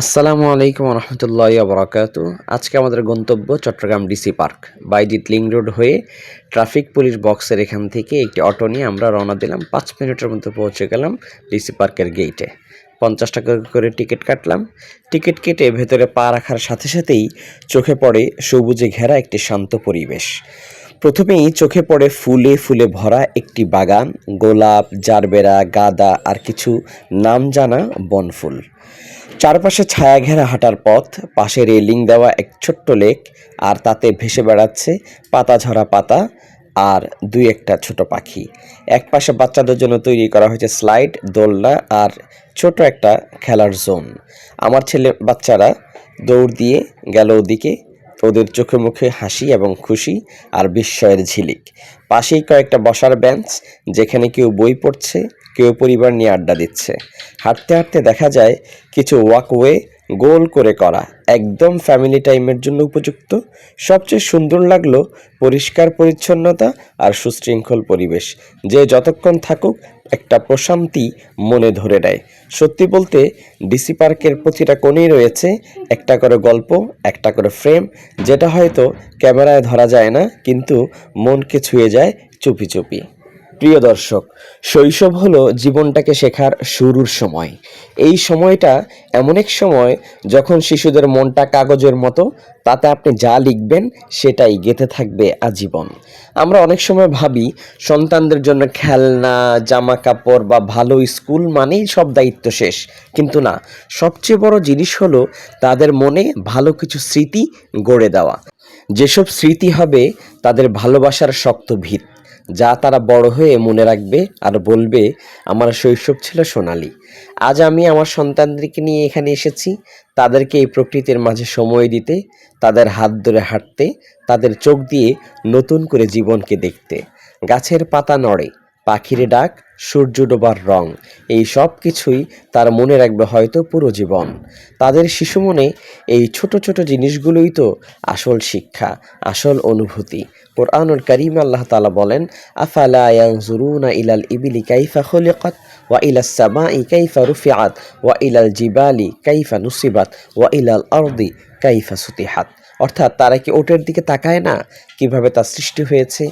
আসসালামু আলাইকুম রহমতুল্লাহ বরাকাতু আজকে আমাদের গন্তব্য Chattogram DC park, Baizid link road হয়ে ট্রাফিক পুলিশ বক্সের এখান থেকে একটি অটো নিয়ে আমরা রওনা দিলাম। পাঁচ মিনিটের মধ্যে পৌঁছে গেলাম ডিসি পার্কের গেইটে। পঞ্চাশ টাকা করে টিকিট কাটলাম। টিকিট কেটে ভেতরে পা রাখার সাথে সাথেই চোখে পড়ে সবুজে ঘেরা একটি শান্ত পরিবেশ। প্রথমেই চোখে পড়ে ফুলে ফুলে ভরা একটি বাগান, গোলাপ, জারবেরা, গাঁদা আর কিছু নাম জানা বনফুল। চারপাশে ছায়া ঘেরা হাঁটার পথ পাশে রেলিং দেওয়া এক ছোট্ট লেক, আর তাতে ভেসে বেড়াচ্ছে পাতা ঝরা পাতা আর দুই একটা ছোট পাখি। এক পাশে বাচ্চাদের জন্য তৈরি করা হয়েছে স্লাইড, দোলনা আর ছোট একটা খেলার জোন। আমার ছেলে বাচ্চারা দৌড় দিয়ে গেল ওদিকে। ওদের চোখে মুখে হাসি এবং খুশি আর বিস্ময়ের ঝিলিক। পাশেই কয়েকটা বসার বেঞ্চ, যেখানে কেউ বই পড়ছে কেউ পরিবার নিয়ে আড্ডা দিচ্ছে। হাঁটতে হাঁটতে দেখা যায় কিছু ওয়াকওয়ে গোল করে করা, একদম ফ্যামিলি টাইমের জন্য উপযুক্ত। সবচেয়ে সুন্দর লাগল পরিষ্কার পরিচ্ছন্নতা আর সুশৃঙ্খল পরিবেশ, যে যতক্ষণ থাকুক একটা প্রশান্তি মনে ধরে নেয়। সত্যি বলতে ডিসি পার্কের প্রতিটা কোণেই রয়েছে একটা করে গল্প, একটা করে ফ্রেম যেটা হয়তো ক্যামেরায় ধরা যায় না, কিন্তু মনকে ছুঁয়ে যায় চুপি চুপি। প্রিয় দর্শক, শৈশব হলো জীবনটাকে শেখার শুরুর সময়। এই সময়টা এমন এক সময় যখন শিশুদের মনটা কাগজের মতো, তাতে আপনি যা লিখবেন সেটাই গেঁথে থাকবে আজীবন। আমরা অনেক সময় ভাবি, সন্তানদের জন্য খেলনা জামা কাপড় বা ভালো স্কুল মানেই সব দায়িত্ব শেষ। কিন্তু না, সবচেয়ে বড় জিনিস হলো তাদের মনে ভালো কিছু স্মৃতি গড়ে দেওয়া। যেসব স্মৃতি হবে, তাদের ভালোবাসার শক্ত ভিত। যা তারা বড় হয়ে মনে রাখবে আর বলবে, আমার শৈশব ছিল সোনালি। আজ আমি আমার সন্তানদেরকে নিয়ে এখানে এসেছি। তাদেরকে এই প্রকৃতির মাঝে সময় দিতে, তাদের হাত ধরে হাঁটতে, তাদের চোখ দিয়ে নতুন করে জীবনকে দেখতে। গাছের পাতা নড়ে, পাখির ডাক সূর্য ডোবার রং। এই সব কিছুই তার মনে রাখবে হয়তো পুরো জীবন। তাদের শিশু মনে এই ছোট ছোট জিনিসগুলোই তো আসল শিক্ষা, আসল অনুভূতি। কোরআনুল করিম আল্লাহ তালা বলেন, আফালা ইলাল ইবিলি কাইফা খলিকাত, ওয়া ইলাস সামাই কাইফা রুফিআত, ওয়া ইলাল জিবালি কাইফা নুসিবাত, ওয়া ইলাল আরদি কাইফা সুতিহাত। অর্থাৎ তারা কি ওটের দিকে তাকায় না? কীভাবে তা সৃষ্টি হয়েছে?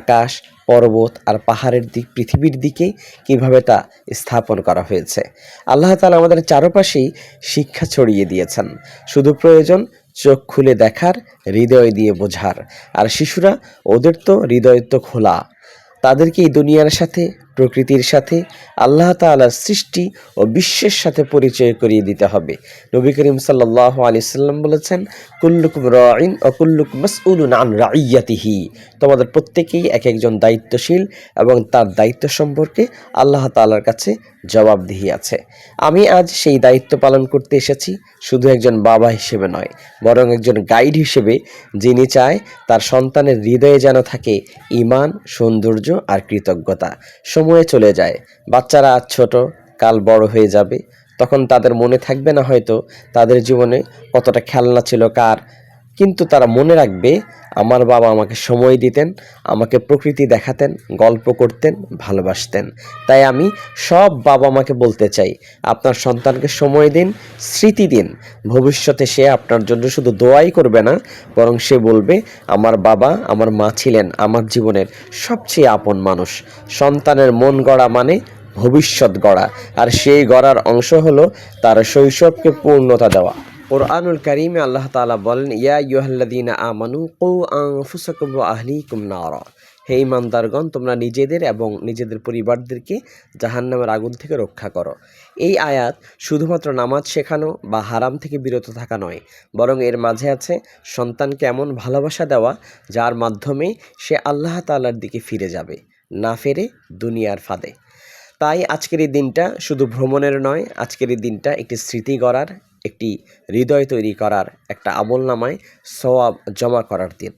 আকাশ পর্বত আর পাহাড়ের দিক, পৃথিবীর দিকে কীভাবে তা স্থাপন করা হয়েছে। আল্লাহ তালা আমাদের চারপাশেই শিক্ষা ছড়িয়ে দিয়েছেন। শুধু প্রয়োজন চোখ খুলে দেখার, হৃদয় দিয়ে বোঝার। আর শিশুরা ওদের তো হৃদয় তো খোলা। তাদেরকে এই দুনিয়ার সাথে প্রকৃতির সাথে আল্লাহ তাআলার সৃষ্টি ও বিশ্বের সাথে পরিচয় করিয়ে দিতে হবে। নবী করিম সাল্লাহ আলি সাল্লাম বলেছেন, কুল্লুকুম রাইন ও কুল্লুক মাসউলুন আন রাইয়াতিহি তোমাদের প্রত্যেকেই এক একজন দায়িত্বশীল এবং তার দায়িত্ব সম্পর্কে আল্লাহ তাআলার কাছে জবাবদিহি আছে। আমি আজ সেই দায়িত্ব পালন করতে এসেছি শুধু একজন বাবা হিসেবে নয়, বরং একজন গাইড হিসেবে, যিনি চায় তার সন্তানের হৃদয়ে যেন থাকে ইমান, সৌন্দর্য আর কৃতজ্ঞতা। সময়ে চলে যায়। বাচ্চারা আজ ছোট, কাল বড় হয়ে যাবে। তখন তাদের মনে থাকবে না হয়তো তাদের জীবনে কতটা খেলনা ছিল, কার কিন্তু তারা মনে রাখবে, আমার বাবা আমাকে সময় দিতেন, আমাকে প্রকৃতি দেখাতেন, গল্প করতেন, ভালোবাসতেন। তাই আমি সব বাবা মাকে বলতে চাই, আপনার সন্তানকে সময় দিন, স্মৃতি দিন। ভবিষ্যতে সে আপনার জন্য শুধু দোয়াই করবে না, বরং সে বলবে, আমার বাবা আমার মা ছিলেন, আমার জীবনের সবচেয়ে আপন মানুষ। সন্তানের মন গড়া মানে ভবিষ্যৎ গড়া, আর সেই গড়ার অংশ হলো তার শৈশবকে পূর্ণতা দেওয়া। কোরআনুল কারিমে আল্লাহ তাআলা বলেন, ইয়া ইউহাল্লাদিনা আমানু কু আনফুসাকুম ওয়া আহলিকুম নারা। হে ইমানদারগণ তোমরা নিজেদের এবং নিজেদের পরিবারদেরকে জাহান্নামের আগুন থেকে রক্ষা করো। এই আয়াত শুধুমাত্র নামাজ শেখানো বা হারাম থেকে বিরত থাকা নয়, বরং এর মাঝে আছে সন্তানকে এমন ভালোবাসা দেওয়া যার মাধ্যমে সে আল্লাহ তালার দিকে ফিরে যাবে, না ফেরে দুনিয়ার ফাঁদে। তাই আজকের এই দিনটা শুধু ভ্রমণের নয়, আজকের এই দিনটা একটি স্মৃতি গড়ার একটি হৃদয় তৈরি করার একটা আমল নামায় সওয়াব জমা করার দিন।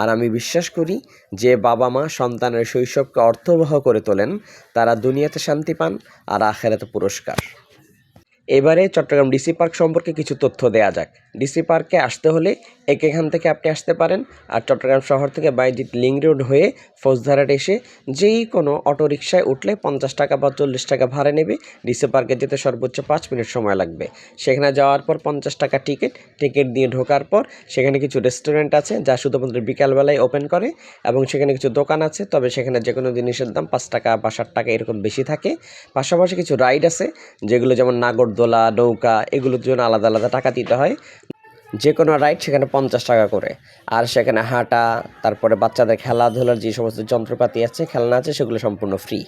আর আমি বিশ্বাস করি যে বাবা মা সন্তানের শৈশবকে অর্থবহ করে তোলেন, তারা দুনিয়াতে শান্তি পান আর আখেরাতে পুরস্কার। এবারে চট্টগ্রাম ডিসি পার্ক সম্পর্কে কিছু তথ্য দেওয়া যাক। ডিসি পার্কে আসতে হলে এক এখান থেকে আপনি আসতে পারেন আর চট্টগ্রাম শহর থেকে বাইজিৎ লিং রোড হয়ে ফৌজদারহাট এসে যেই কোনো অটো রিকশায় উঠলে পঞ্চাশ টাকা বা চল্লিশ টাকা ভাড়া নেবে। ডিসি পার্কে যেতে সর্বোচ্চ পাঁচ মিনিট সময় লাগবে। সেখানে যাওয়ার পর পঞ্চাশ টাকা টিকিট টিকিট দিয়ে ঢোকার পর সেখানে কিছু রেস্টুরেন্ট আছে যা শুধুমাত্র বিকালবেলায় ওপেন করে এবং সেখানে কিছু দোকান আছে, তবে সেখানে যে কোনো জিনিসের দাম পাঁচ টাকা বা ষাট টাকা এরকম বেশি থাকে। পাশাপাশি কিছু রাইড আছে, যেগুলো যেমন নাগরদোলা নৌকা এগুলোর জন্য আলাদা আলাদা টাকা দিতে হয়। যে কোনো রাইড সেখানে পঞ্চাশ টাকা করে। আর সেখানে হাঁটা, তারপরে বাচ্চাদের খেলাধুলার যে সমস্ত যন্ত্রপাতি আছে, খেলনা আছে, সেগুলো সম্পূর্ণ ফ্রি